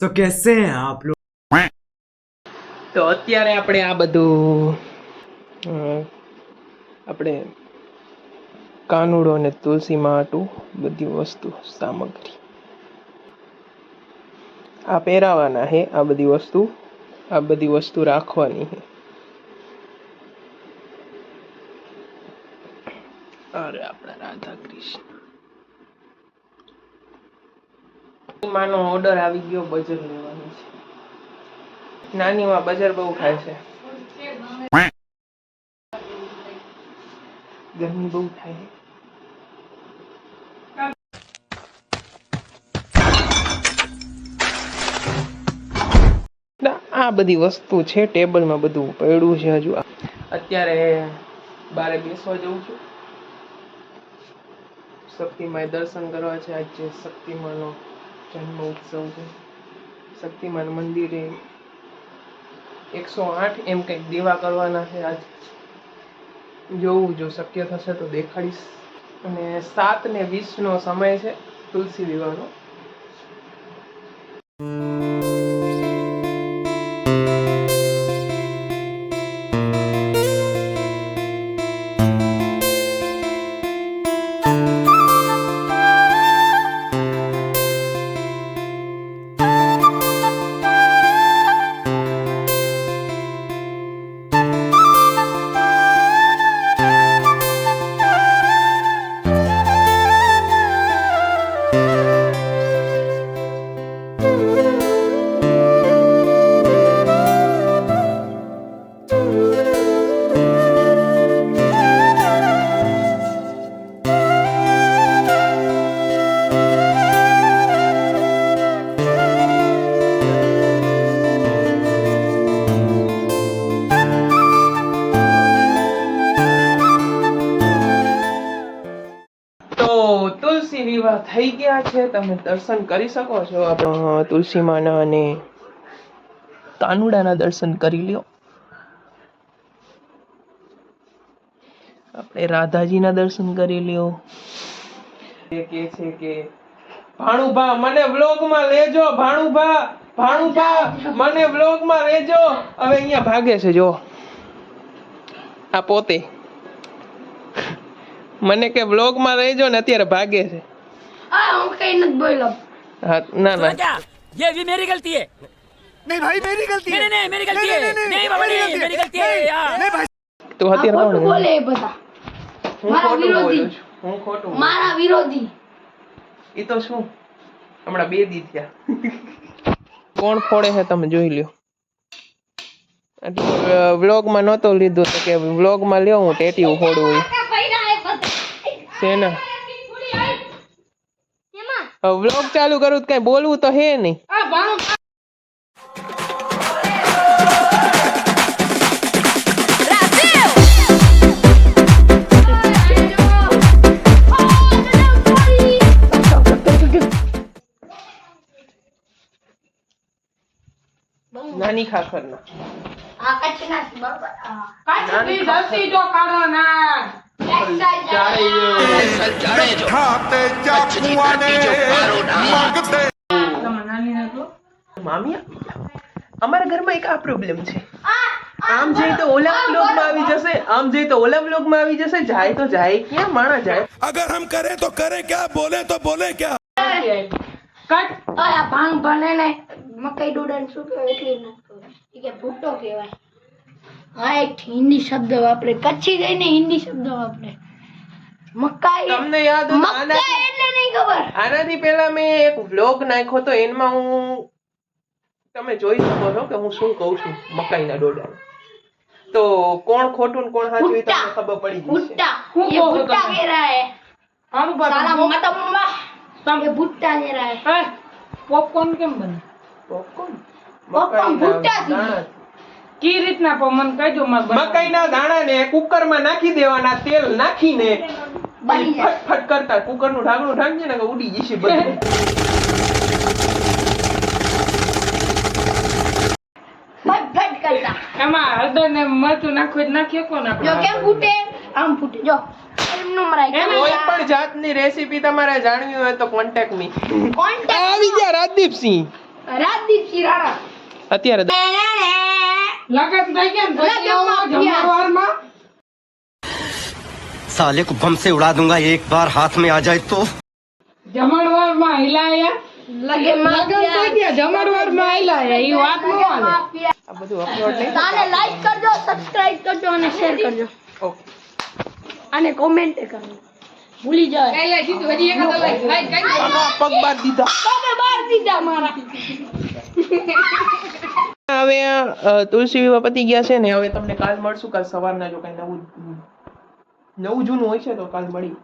તો કેસે આપ લોગ તો અત્યારે આપણે આ બધું આપણે કાનુડો અને તુલસી માટું, બધી વસ્તુ, સામગ્રી. આ પહેરાવાના હે, આ બધી વસ્તુ, આ બધી વસ્તુ રાખવાની છે અરે આપણા રાધા કૃષ્ણ માનો ઓર્ડર આવી ગયો, બજર લેવાનો છે. નાનીમાં બજર બહુ ખાય છે. ગરમી બહુ થાય. આ બધી વસ્તુ છે, ટેબલમાં બધું પડ્યું છે હજુ. અત્યારે બારે બેસવા જઉં છું. શક્તિમાય દર્શન કરવા છે, આજે શક્તિમાનો જન્મ ઉત્સવ છે. શક્તિમાન મંદિરે એકસો આઠ એમ કંઈક દેવા કરવાના છે આજ. જોવું જો શક્ય થશે તો દેખાડીશ. અને સાત ને વીસ નો સમય છે તુલસી વિવાહનો. તુલસી વિવાહ થઈ ગયા છે. તમે દર્શન કરી શકો છો તુલસી માના અને તાનુડાના દર્શન કરી લ્યો. આપણે રાધાજીના દર્શન કરી લ્યો. કે છે કે, ભાણુભા, મને વ્લોગમાં લેજો, ભાણુભા ભાણુભા, મને વ્લોગમાં લેજો. હવે અહીંયા ભાગે છે જો આ પોતે મને કે વ્લોગમાં રહેજો ને અત્યારે ભાગે છે આ હું કઈ નથી બોલ્યો હા ના ના क्या ये भी मेरी गलती है नहीं भाई मेरी गलती नहीं नहीं नहीं मेरी गलती है नहीं बाबा नहीं मेरी गलती है यार તું આ અત્યારે ખોટું કોણ બોલે એ બધા હું મારા ખોટું વિરોધી. બોલું છું હું ખોટું બોલું. મારા વિરોધી ઈ તો શું હમણાં બે દી થયા કોણ ફોડે છે તમે જોઈ લ્યો એટલે વ્લોગમાં નહોતો લીધો તો કે વ્લોગમાં લ્યો હું ટેટીયું ફોડું હોય શેના વ્લોગ ચાલુ કરું તો કઈ બોલવું તો હે નહીં નાની ખાખરના આ કચ્છના છે બરોબર આ. જો ખાખર. Exercise અમારા ઘરમાં એક આ પ્રોબ્લેમ છે. આમ જઈ તો ઓલા વ્લોગમાં આવી જશે આમ જઈ તો ઓલા વ્લોગમાં આવી જશે જાય તો જાય ક્યાં માણા જાય? અગર હમ કરે તો કરે ક્યાં બોલે તો બોલે ક્યાં? કટ. ઓલા ભાંગ ભલે ને મકઈ ડુડન શું કહેવાય એટલી નથી કે ભૂટો કહેવાય. હા એક હિન્દી શબ્દ વાપરે. કચ્છી જઈને હિન્દી શબ્દ વાપરે. મકાઈ તમને યાદ હોય તો આના- મકાઈ એટલે નહીં ખબર આનાથી પહેલા મેં એક વ્લોગ નાખ્યો તો એમાં હું તમે જોઈ શકો છો કે હું શું કહું છું મકાઈના ડોડા તો કોણ ખોટું ને કોણ સાચું એ તમને ભૂટ્ટા. ખબર પડી જશે ભૂટ્ટા ये भुट्टा कह रहा है साला मतम्मा ये भुट्टा कह रहा है પોપકોર્ન કેમ બને Popcorn? Popcorn મકાઈના ભૂટ્ટા થી. દાણા. કી રીતના પણ મને કહેજો મારે બનાવવાનું. મકાઈના દાણાને કુકરમાં નાખી દેવાના તેલ નાખીને બની જાય. ફટ કરતા કુકરનું ઢાંકણું ઢાંકજે ને ઉડી જશે બધું. ફટ ફટ કરતા. એમાં હળદર ને મરચું નાખી શકો જો કેમ ફૂટે? આમ ફૂટે. જો કોઈ પણ જાતની રેસીપી તમારે જાણવી હોય તો કોન્ટેક્ટ મી કોન્ટેક્ટ આવી ગયા રાજદીપસિંહ. રાણા. અત્યારે લગન થઈ ગયા ને પછી साले को बम से उड़ा दूंगा एक बार हाथ में आ जाए तो જમણવારમાં હિલાયા લગે લગન થઈ ગયા જમણવારમાં હિલાયા એ વાત નો હાલે આ બધું અપલોડ નહીં તાને લાઈક કરજો સબસ્ક્રાઇબ કરજો અને શેર કરજો ઓકે અને કોમેન્ટ કરજો ભૂલી જાય કઈ સીધું હજી એક લાઈક લાઈક કરી દો. આના પગ બાર દીધા તમે બાર દીધા મારા હવે અ, તુલસી વિવાહ પતી ગયા છે ને હવે તમને કાલ મળશું કાલ સવારના જો કઈ નવું નવું જૂનું હોય છે તો કાલ મળી.